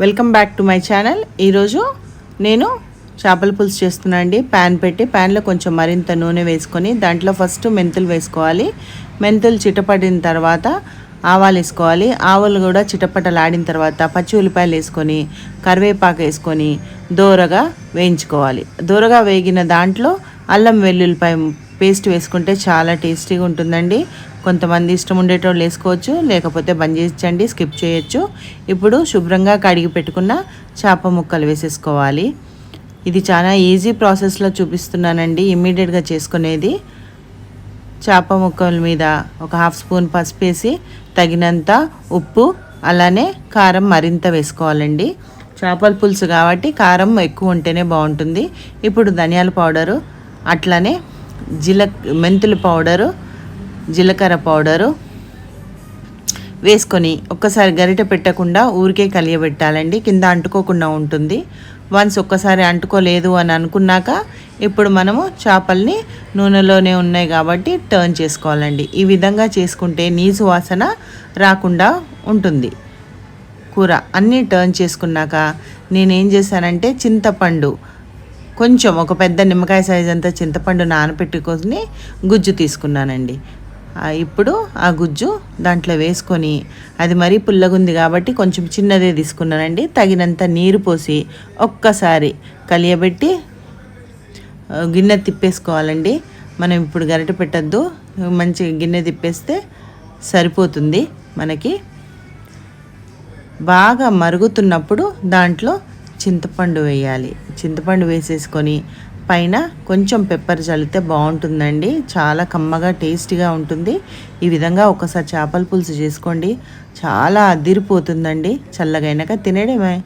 Welcome back to my channel. ఈరోజు నేను చేపల పులుసు చేస్తున్నా అండి. ప్యాన్ పెట్టి ప్యాన్లో కొంచెం మరింత నూనె వేసుకొని దాంట్లో ఫస్ట్ మెంతులు వేసుకోవాలి. మెంతులు చిటపడిన తర్వాత ఆవాలు వేసుకోవాలి. ఆవాలు కూడా చిటపటలాడిన తర్వాత పచ్చి ఉల్లిపాయలు వేసుకొని కరివేపాకు వేసుకొని దోరగా వేయించుకోవాలి. దోరగా వేగిన దాంట్లో అల్లం వెల్లుల్లిపాయ పేస్ట్ వేసుకుంటే చాలా టేస్టీగా ఉంటుందండి. కొంతమంది ఇష్టం ఉండేటోళ్ళు వేసుకోవచ్చు లేకపోతే బంద్ చేయించండి స్కిప్ చేయొచ్చు. ఇప్పుడు శుభ్రంగా కడిగి పెట్టుకున్న చేప ముక్కలు వేసేసుకోవాలి. ఇది చాలా ఈజీ ప్రాసెస్లో చూపిస్తున్నానండి. ఇమ్మీడియట్గా చేసుకునేది. చేప ముక్కల మీద ఒక హాఫ్ స్పూన్ పసుపు వేసి తగినంత ఉప్పు అలానే కారం మరింత వేసుకోవాలండి. చేపల పులుసు కాబట్టి కారం ఎక్కువ ఉంటేనే బాగుంటుంది. ఇప్పుడు ధనియాల పౌడరు అట్లానే జీల మెంతుల పౌడరు జీలకర్ర పౌడరు వేసుకొని ఒక్కసారి గరిట పెట్టకుండా ఊరికే కలియబెట్టాలండి. కింద అంటుకోకుండా ఉంటుంది. వన్స్ ఒక్కసారి అంటుకోలేదు అని అనుకున్నాక ఇప్పుడు మనము చేపల్ని నూనెలోనే ఉన్నాయి కాబట్టి టర్న్ చేసుకోవాలండి. ఈ విధంగా చేసుకుంటే నీసు వాసన రాకుండా ఉంటుంది. కూర అన్నీ టర్న్ చేసుకున్నాక నేనేం చేశానంటే చింతపండు కొంచెం ఒక పెద్ద నిమ్మకాయ సైజ్ అంతా చింతపండు నానబెట్టుకొని గుజ్జు తీసుకున్నానండి. ఇప్పుడు ఆ గుజ్జు దాంట్లో వేసుకొని అది మరీ పుల్లగుంది కాబట్టి కొంచెం చిన్నదే తీసుకున్నానండి. తగినంత నీరు పోసి ఒక్కసారి కలియబెట్టి గిన్నె తిప్పేసుకోవాలండి. మనం ఇప్పుడు గరిట పెట్టద్దు. మంచి గిన్నె తిప్పేస్తే సరిపోతుంది మనకి. బాగా మరుగుతున్నప్పుడు దాంట్లో చింతపండు వేయాలి. చింతపండు వేసేసుకొని పైన కొంచెం పెప్పర్ చల్లితే బాగుంటుందండి. చాలా కమ్మగా టేస్టీగా ఉంటుంది. ఈ విధంగా ఒకసారి చేపల పులుసు చేసుకోండి. చాలా అదిరిపోతుందండి. చల్లగైనాక తినడమే